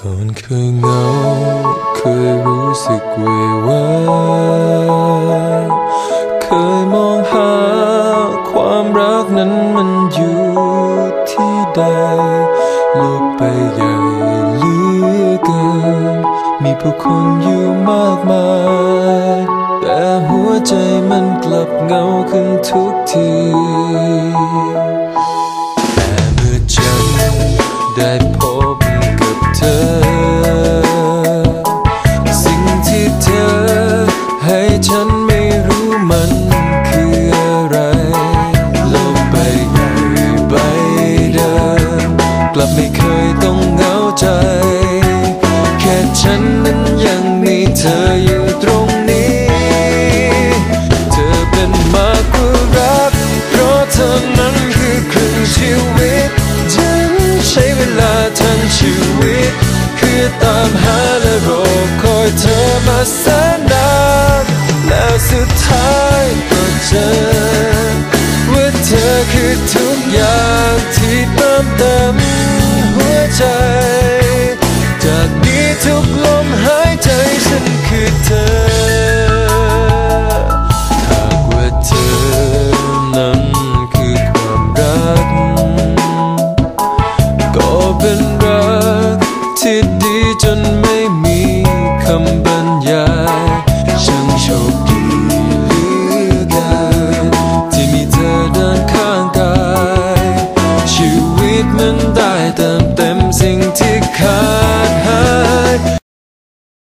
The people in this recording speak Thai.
ก่อนเคยเหงาเคยรู้สึกเววาเคยมองหาความรักนั้นมันอยู่ที่ใดโลกใบใหญ่เหลือเกินมีผู้คนอยู่มากมาย แต่หัวใจมันกลับเหงาขึ้นทุกทีแต่เมื่อฉันได้ กลับไม่เคยต้องเหงาใจ แค่ฉันนั้นยังมีเธออยู่ตรงนี้ เธอเป็นมากกว่ารัก เพราะเธอนั้นคือครึ่งชีวิต ฉันใช้เวลาทั้งชีวิต คือตามหาและรอคอยเธอมาแส จ จากนี้ทุกลมหายใจฉันคือเธอหว่าเธอนั้นคือความรัก ก็เป็นรักที่ดีจนไม่มีคำบรรยายช่างโชคดี